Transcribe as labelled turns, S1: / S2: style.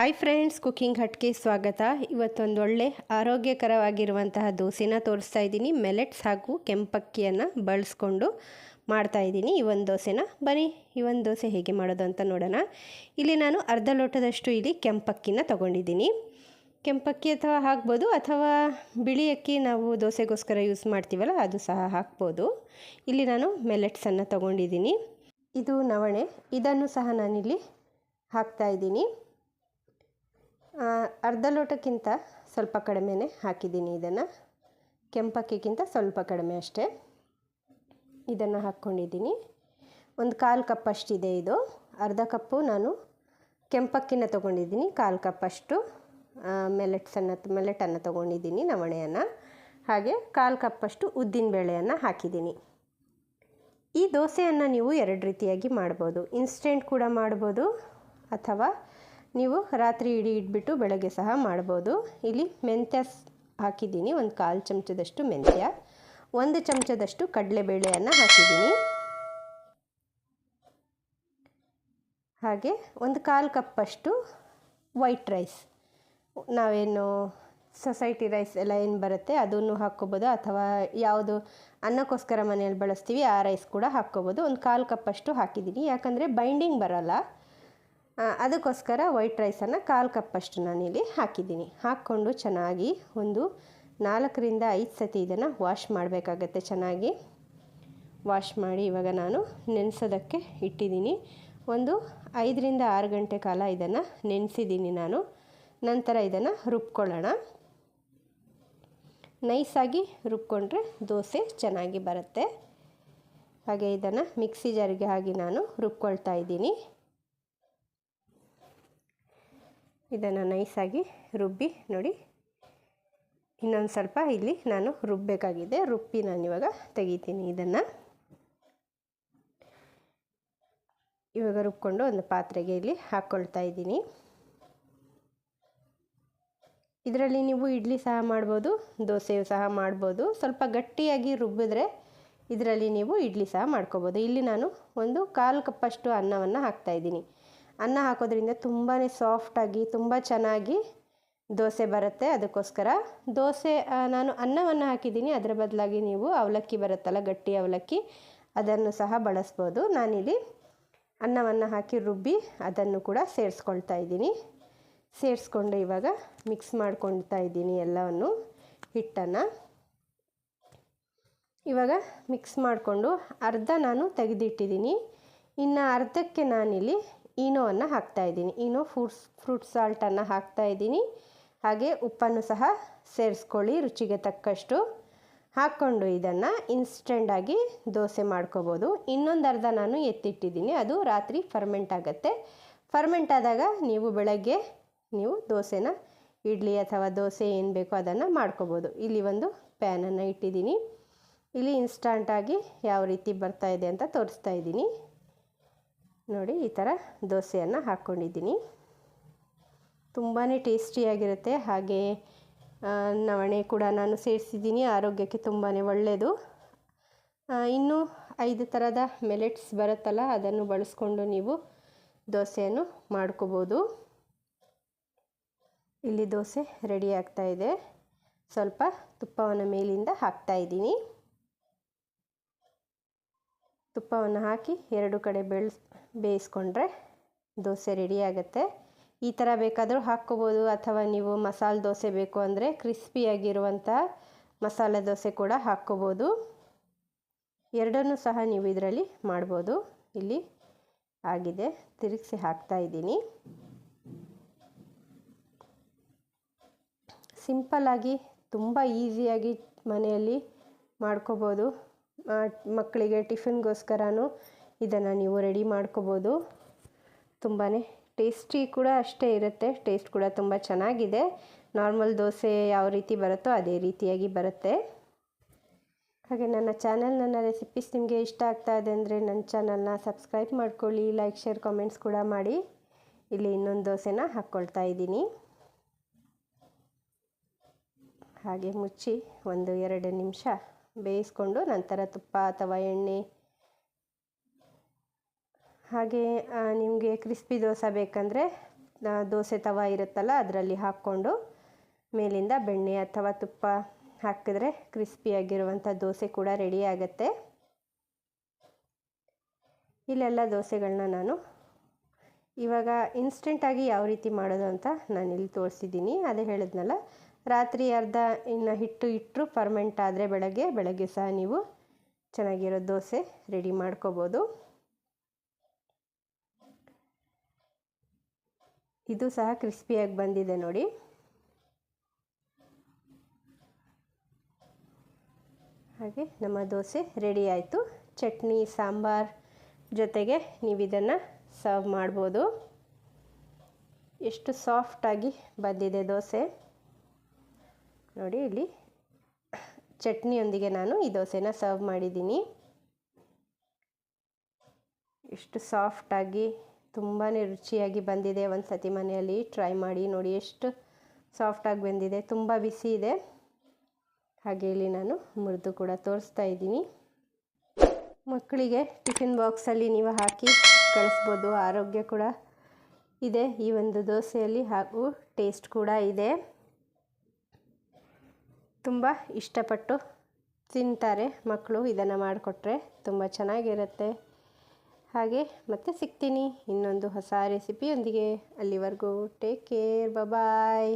S1: Hi friends, cooking ಹಟ್ಗೆ ಸ್ವಾಗತ. ಇವತ್ತೊಂದು ಒಳ್ಳೆ ಆರೋಗ್ಯಕರವಾಗಿರುವಂತಹ ದೋಸೆನ ತೋರಿಸ್ತಾ ಇದ್ದೀನಿ. ಮೆಲೆಟ್ಸ್ ಹಾಗೂ ಕೆಂಪಕ್ಕಿಯನ್ನು ಬಳಸ್ಕೊಂಡು ಮಾಡ್ತಾ ಇದ್ದೀನಿ. ಈ ಒಂದು ದೋಸೆನ. ಬನ್ನಿ, ಈ ಒಂದು ದೋಸೆ ಹೇಗೆ ಮಾಡೋದು ಅಂತ ನೋಡೋಣ. ಇಲ್ಲಿ ನಾನು ಅರ್ಧ ಲೋಟದಷ್ಟು ಇಲ್ಲಿ ಕೆಂಪಕ್ಕಿನ ತೊಗೊಂಡಿದ್ದೀನಿ. ಕೆಂಪಕ್ಕಿ ಅಥವಾ ಹಾಕ್ಬೋದು, ಅಥವಾ ಬಿಳಿ ಅಕ್ಕಿ ನಾವು ದೋಸೆಗೋಸ್ಕರ ಯೂಸ್ ಮಾಡ್ತೀವಲ್ಲ, ಅದು ಸಹ ಹಾಕ್ಬೋದು. ಇಲ್ಲಿ ನಾನು ಮೆಲೆಟ್ಸನ್ನು ತೊಗೊಂಡಿದ್ದೀನಿ. ಇದು ನವಣೆ. ಇದನ್ನು ಸಹ ನಾನಿಲ್ಲಿ ಹಾಕ್ತಾ ಇದ್ದೀನಿ. ಅರ್ಧ ಲೋಟಕ್ಕಿಂತ ಸ್ವಲ್ಪ ಕಡಿಮೆನೇ ಹಾಕಿದ್ದೀನಿ ಇದನ್ನು. ಕೆಂಪಕ್ಕಿಗಿಂತ ಸ್ವಲ್ಪ ಕಡಿಮೆ ಅಷ್ಟೇ. ಇದನ್ನು ಹಾಕ್ಕೊಂಡಿದ್ದೀನಿ. ಒಂದು ಕಾಲು ಕಪ್ ಅಷ್ಟಿದೆ ಇದು. ಅರ್ಧ ಕಪ್ಪು ನಾನು ಕೆಂಪಕ್ಕಿನ ತೊಗೊಂಡಿದ್ದೀನಿ ಕಾಲು ಕಪ್ಪಷ್ಟು ಮೆಲೆಟ್ಸನ್ನು ಮೆಲೆಟನ್ನು ತೊಗೊಂಡಿದ್ದೀನಿ ನವಣೆಯನ್ನು. ಹಾಗೆ ಕಾಲು ಕಪ್ಪಷ್ಟು ಉದ್ದಿನಬೇಳೆಯನ್ನು ಹಾಕಿದ್ದೀನಿ. ಈ ದೋಸೆಯನ್ನು ನೀವು ಎರಡು ರೀತಿಯಾಗಿ ಮಾಡ್ಬೋದು. ಇನ್ಸ್ಟೆಂಟ್ ಕೂಡ ಮಾಡ್ಬೋದು ಅಥವಾ ನೀವು ರಾತ್ರಿ ಇಡೀ ಇಟ್ಬಿಟ್ಟು ಬೆಳಗ್ಗೆ ಸಹ ಮಾಡ್ಬೋದು. ಇಲ್ಲಿ ಮೆಂತ್ಯ ಹಾಕಿದ್ದೀನಿ. ಒಂದು ಕಾಲು ಚಮಚದಷ್ಟು ಮೆಂತ್ಯ, ಒಂದು ಚಮಚದಷ್ಟು ಕಡಲೆಬೇಳೆಯನ್ನು ಹಾಕಿದ್ದೀನಿ. ಹಾಗೆ ಒಂದು ಕಾಲು ಕಪ್ಪಷ್ಟು ವೈಟ್ ರೈಸ್. ನಾವೇನು ಸೊಸೈಟಿ ರೈಸ್ ಎಲ್ಲ ಏನು ಬರುತ್ತೆ ಅದನ್ನು ಹಾಕ್ಕೋಬೋದು. ಅಥವಾ ಯಾವುದು ಅನ್ನಕ್ಕೋಸ್ಕರ ಮನೆಯಲ್ಲಿ ಬಳಸ್ತೀವಿ ಆ ರೈಸ್ ಕೂಡ ಹಾಕ್ಕೋಬೋದು. ಒಂದು ಕಾಲು ಕಪ್ಪಷ್ಟು ಹಾಕಿದ್ದೀನಿ. ಯಾಕಂದರೆ ಬೈಂಡಿಂಗ್ ಬರೋಲ್ಲ. ಅದಕ್ಕೋಸ್ಕರ ವೈಟ್ ರೈಸನ್ನು ಕಾಲು ಕಪ್ಪಷ್ಟು ನಾನಿಲ್ಲಿ ಹಾಕಿದ್ದೀನಿ. ಹಾಕ್ಕೊಂಡು ಚೆನ್ನಾಗಿ ಒಂದು ನಾಲ್ಕರಿಂದ ಐದು ಸತಿ ಇದನ್ನು ವಾಶ್ ಮಾಡಬೇಕಾಗತ್ತೆ ಚೆನ್ನಾಗಿ. ವಾಶ್ ಮಾಡಿ ಇವಾಗ ನಾನು ನೆನೆಸೋದಕ್ಕೆ ಇಟ್ಟಿದ್ದೀನಿ. ಒಂದು ಐದರಿಂದ ಆರು ಗಂಟೆ ಕಾಲ ಇದನ್ನು ನೆನೆಸಿದ್ದೀನಿ ನಾನು. ನಂತರ ಇದನ್ನು ರುಬ್ಕೊಳ್ಳೋಣ. ನೈಸಾಗಿ ರುಬ್ಕೊಂಡ್ರೆ ದೋಸೆ ಚೆನ್ನಾಗಿ ಬರುತ್ತೆ. ಹಾಗೆ ಇದನ್ನು ಮಿಕ್ಸಿ ಜಾರಿಗೆ ಹಾಕಿ ನಾನು ರುಬ್ಕೊಳ್ತಾ ಇದ್ದೀನಿ. ಇದನ್ನು ನೈಸಾಗಿ ರುಬ್ಬಿ ನೋಡಿ. ಇನ್ನೊಂದು ಸ್ವಲ್ಪ ಇಲ್ಲಿ ನಾನು ರುಬ್ಬಬೇಕಾಗಿದೆ. ರುಬ್ಬಿ ನಾನು ಇವಾಗ ತೆಗಿತೀನಿ ಇದನ್ನು. ಇವಾಗ ರುಬ್ಕೊಂಡು ಒಂದು ಪಾತ್ರೆಗೆ ಇಲ್ಲಿ ಹಾಕ್ಕೊಳ್ತಾ ಇದ್ದೀನಿ. ಇದರಲ್ಲಿ ನೀವು ಇಡ್ಲಿ ಸಹ ಮಾಡ್ಬೋದು, ದೋಸೆಯು ಸಹ ಮಾಡ್ಬೋದು. ಸ್ವಲ್ಪ ಗಟ್ಟಿಯಾಗಿ ರುಬ್ಬಿದ್ರೆ ಇದರಲ್ಲಿ ನೀವು ಇಡ್ಲಿ ಸಹ ಮಾಡ್ಕೋಬೋದು. ಇಲ್ಲಿ ನಾನು ಒಂದು ಕಾಲು ಕಪ್ಪಷ್ಟು ಅನ್ನವನ್ನು ಹಾಕ್ತಾಯಿದ್ದೀನಿ ಅನ್ನ ಹಾಕೋದ್ರಿಂದ ತುಂಬಾ ಸಾಫ್ಟಾಗಿ ತುಂಬ ಚೆನ್ನಾಗಿ ದೋಸೆ ಬರುತ್ತೆ. ಅದಕ್ಕೋಸ್ಕರ ದೋಸೆ ನಾನು ಅನ್ನವನ್ನು ಹಾಕಿದ್ದೀನಿ. ಅದರ ಬದಲಾಗಿ ನೀವು ಅವಲಕ್ಕಿ ಬರುತ್ತಲ್ಲ, ಗಟ್ಟಿ ಅವಲಕ್ಕಿ, ಅದನ್ನು ಸಹ ಬಳಸ್ಬೋದು. ನಾನಿಲ್ಲಿ ಅನ್ನವನ್ನು ಹಾಕಿ ರುಬ್ಬಿ ಅದನ್ನು ಕೂಡ ಸೇರಿಸ್ಕೊಳ್ತಾ ಇದ್ದೀನಿ. ಸೇರಿಸ್ಕೊಂಡು ಇವಾಗ ಮಿಕ್ಸ್ ಮಾಡ್ಕೊಳ್ತಾ ಇದ್ದೀನಿ ಎಲ್ಲವನ್ನು, ಹಿಟ್ಟನ್ನು. ಇವಾಗ ಮಿಕ್ಸ್ ಮಾಡಿಕೊಂಡು ಅರ್ಧ ನಾನು ತೆಗೆದಿಟ್ಟಿದ್ದೀನಿ. ಇನ್ನು ಅರ್ಧಕ್ಕೆ ನಾನಿಲ್ಲಿ ಈನೋವನ್ನು ಹಾಕ್ತಾಯಿದ್ದೀನಿ ಈನೋ ಫ್ರೂಟ್ಸ್, ಫ್ರೂಟ್ ಸಾಲ್ಟನ್ನು ಹಾಕ್ತಾಯಿದ್ದೀನಿ ಹಾಗೆ ಉಪ್ಪನ್ನು ಸಹ ಸೇರಿಸ್ಕೊಳ್ಳಿ, ರುಚಿಗೆ ತಕ್ಕಷ್ಟು. ಹಾಕ್ಕೊಂಡು ಇದನ್ನು ಇನ್ಸ್ಟೆಂಟಾಗಿ ದೋಸೆ ಮಾಡ್ಕೋಬೋದು. ಇನ್ನೊಂದು ಅರ್ಧ ನಾನು ಎತ್ತಿಟ್ಟಿದ್ದೀನಿ. ಅದು ರಾತ್ರಿ ಫರ್ಮೆಂಟ್ ಆಗುತ್ತೆ. ಫರ್ಮೆಂಟ್ ಆದಾಗ ನೀವು ಬೆಳಗ್ಗೆ ನೀವು ದೋಸೆನ ಇಡ್ಲಿ ಅಥವಾ ದೋಸೆ ಏನು ಬೇಕೋ ಅದನ್ನು ಮಾಡ್ಕೋಬೋದು. ಇಲ್ಲಿ ಒಂದು ಪ್ಯಾನನ್ನು ಇಟ್ಟಿದ್ದೀನಿ. ಇಲ್ಲಿ ಇನ್ಸ್ಟಂಟಾಗಿ ಯಾವ ರೀತಿ ಬರ್ತಾ ಇದೆ ಅಂತ ತೋರಿಸ್ತಾ ಇದ್ದೀನಿ. ನೋಡಿ, ಈ ಥರ ದೋಸೆಯನ್ನು ಹಾಕ್ಕೊಂಡಿದ್ದೀನಿ ತುಂಬಾ ಟೇಸ್ಟಿಯಾಗಿರುತ್ತೆ. ಹಾಗೆ ನವಣೆ ಕೂಡ ನಾನು ಸೇರಿಸಿದ್ದೀನಿ. ಆರೋಗ್ಯಕ್ಕೆ ತುಂಬಾ ಒಳ್ಳೆಯದು ಇನ್ನೂ ಐದು ಥರದ ಮೆಲೆಟ್ಸ್ ಬರುತ್ತಲ್ಲ, ಅದನ್ನು ಬಳಸ್ಕೊಂಡು ನೀವು ದೋಸೆಯನ್ನು ಮಾಡ್ಕೋಬೋದು. ಇಲ್ಲಿ ದೋಸೆ ರೆಡಿ ಆಗ್ತಾ ಇದೆ. ಸ್ವಲ್ಪ ತುಪ್ಪವನ್ನು ಮೇಲಿಂದ ಹಾಕ್ತಾ ಇದ್ದೀನಿ. ತುಪ್ಪವನ್ನು ಹಾಕಿ ಎರಡು ಕಡೆ ಬೆಳೆಸ್ ಬೇಯಿಸ್ಕೊಂಡ್ರೆ ದೋಸೆ ರೆಡಿ ಆಗುತ್ತೆ. ಈ ಥರ ಬೇಕಾದರೂ ಹಾಕ್ಕೋಬೋದು. ಅಥವಾ ನೀವು ಮಸಾಲೆ ದೋಸೆ ಬೇಕು ಅಂದರೆ ಕ್ರಿಸ್ಪಿಯಾಗಿರುವಂಥ ಮಸಾಲೆ ದೋಸೆ ಕೂಡ ಹಾಕ್ಕೋಬೋದು. ಎರಡನ್ನೂ ಸಹ ನೀವು ಇದರಲ್ಲಿ ಮಾಡ್ಬೋದು. ಇಲ್ಲಿ ಆಗಿದೆ. ತಿರುಗಿಸಿ ಹಾಕ್ತಾ ಇದ್ದೀನಿ. ಸಿಂಪಲ್ಲಾಗಿ ತುಂಬ ಈಸಿಯಾಗಿ ಮನೆಯಲ್ಲಿ ಮಾಡ್ಕೋಬೋದು. ಮಕ್ಕಳಿಗೆ ಟಿಫಿನ್ಗೋಸ್ಕರನೂ ಇದನ್ನು ನೀವು ರೆಡಿ ಮಾಡ್ಕೋಬೋದು. ತುಂಬಾ ಟೇಸ್ಟಿ ಕೂಡ ಅಷ್ಟೇ ಇರುತ್ತೆ. ಟೇಸ್ಟ್ ಕೂಡ ತುಂಬ ಚೆನ್ನಾಗಿದೆ. ನಾರ್ಮಲ್ ದೋಸೆ ಯಾವ ರೀತಿ ಬರುತ್ತೋ ಅದೇ ರೀತಿಯಾಗಿ ಬರುತ್ತೆ. ಹಾಗೆ ನನ್ನ ಚಾನಲ್, ನನ್ನ ರೆಸಿಪೀಸ್ ನಿಮಗೆ ಇಷ್ಟ ಆಗ್ತಾ ಇದೆ ಅಂದರೆ ನನ್ನ ಚಾನಲ್ನ ಸಬ್ಸ್ಕ್ರೈಬ್ ಮಾಡ್ಕೊಳ್ಳಿ, ಲೈಕ್, ಶೇರ್, ಕಾಮೆಂಟ್ಸ್ ಕೂಡ ಮಾಡಿ. ಇಲ್ಲಿ ಇನ್ನೊಂದು ದೋಸೆನ ಹಾಕ್ಕೊಳ್ತಾ ಇದ್ದೀನಿ. ಹಾಗೆ ಮುಚ್ಚಿ ಒಂದು ಎರಡು ನಿಮಿಷ ಬೇಯಿಸ್ಕೊಂಡು ನಂತರ ತುಪ್ಪ ಅಥವಾ ಎಣ್ಣೆ, ಹಾಗೆ ನಿಮಗೆ ಕ್ರಿಸ್ಪಿ ದೋಸೆ ಬೇಕಂದರೆ ದೋಸೆ ತವ ಇರುತ್ತಲ್ಲ ಅದರಲ್ಲಿ ಹಾಕ್ಕೊಂಡು ಮೇಲಿಂದ ಬೆಣ್ಣೆ ಅಥವಾ ತುಪ್ಪ ಹಾಕಿದ್ರೆ ಕ್ರಿಸ್ಪಿಯಾಗಿರುವಂಥ ದೋಸೆ ಕೂಡ ರೆಡಿ ಆಗುತ್ತೆ. ಇಲ್ಲೆಲ್ಲ ದೋಸೆಗಳನ್ನ ನಾನು ಇವಾಗ ಇನ್ಸ್ಟೆಂಟಾಗಿ ಯಾವ ರೀತಿ ಮಾಡೋದು ಅಂತ ನಾನು ಇಲ್ಲಿ ತೋರಿಸಿದ್ದೀನಿ. ಅದೇ ಹೇಳಿದ್ನಲ್ಲ ರಾತ್ರಿ ಅರ್ಧ ಇನ್ನು ಹಿಟ್ಟು ಇಟ್ಟರು ಫರ್ಮೆಂಟ್ ಆದರೆ ಬೆಳಗ್ಗೆ ಬೆಳಗ್ಗೆ ಸಹ ನೀವು ಚೆನ್ನಾಗಿರೋ ದೋಸೆ ರೆಡಿ ಮಾಡ್ಕೋಬೋದು. ಇದು ಸಹ ಕ್ರಿಸ್ಪಿಯಾಗಿ ಬಂದಿದೆ ನೋಡಿ. ಹಾಗೆ ನಮ್ಮ ದೋಸೆ ರೆಡಿ ಆಯಿತು. ಚಟ್ನಿ, ಸಾಂಬಾರ್ ಜೊತೆಗೆ ನೀವು ಇದನ್ನು ಸರ್ವ್ ಮಾಡ್ಬೋದು. ಎಷ್ಟು ಸಾಫ್ಟಾಗಿ ಬಂದಿದೆ ದೋಸೆ. ನೋಡಿ, ಇಲ್ಲಿ ಚಟ್ನಿಯೊಂದಿಗೆ ನಾನು ಈ ದೋಸೆನ ಸರ್ವ್ ಮಾಡಿದ್ದೀನಿ. ಎಷ್ಟು ಸಾಫ್ಟಾಗಿ ತುಂಬಾ ರುಚಿಯಾಗಿ ಬಂದಿದೆ. ಒಂದು ಸತಿ ಮನೆಯಲ್ಲಿ ಟ್ರೈ ಮಾಡಿ ನೋಡಿ ಎಷ್ಟು ಸಾಫ್ಟಾಗಿ ಬಂದಿದೆ. ತುಂಬ ಬಿಸಿ ಇದೆ. ಹಾಗೆ ಇಲ್ಲಿ ನಾನು ಮುರಿದು ಕೂಡ ತೋರಿಸ್ತಾ ಇದ್ದೀನಿ. ಮಕ್ಕಳಿಗೆ ಟಿಫಿನ್ ಬಾಕ್ಸಲ್ಲಿ ನೀವು ಹಾಕಿ ಕಳಿಸ್ಬೋದು. ಆರೋಗ್ಯ ಕೂಡ ಇದೆ. ಈ ಒಂದು ದೋಸೆಯಲ್ಲಿ ಹಾಗೂ ಟೇಸ್ಟ್ ಕೂಡ ಇದೆ. ತುಂಬ ಇಷ್ಟಪಟ್ಟು ತಿಂತಾರೆ ಮಕ್ಕಳು, ಇದನ್ನು ಮಾಡಿಕೊಟ್ರೆ ತುಂಬ ಚೆನ್ನಾಗಿರುತ್ತೆ. ಹಾಗೆ ಮತ್ತೆ ಸಿಗ್ತೀನಿ ಇನ್ನೊಂದು ಹೊಸ ರೆಸಿಪಿಯೊಂದಿಗೆ ಅಲ್ಲಿವರೆಗೂ ಟೇಕ್ ಕೇರ್ ಬಾಯ್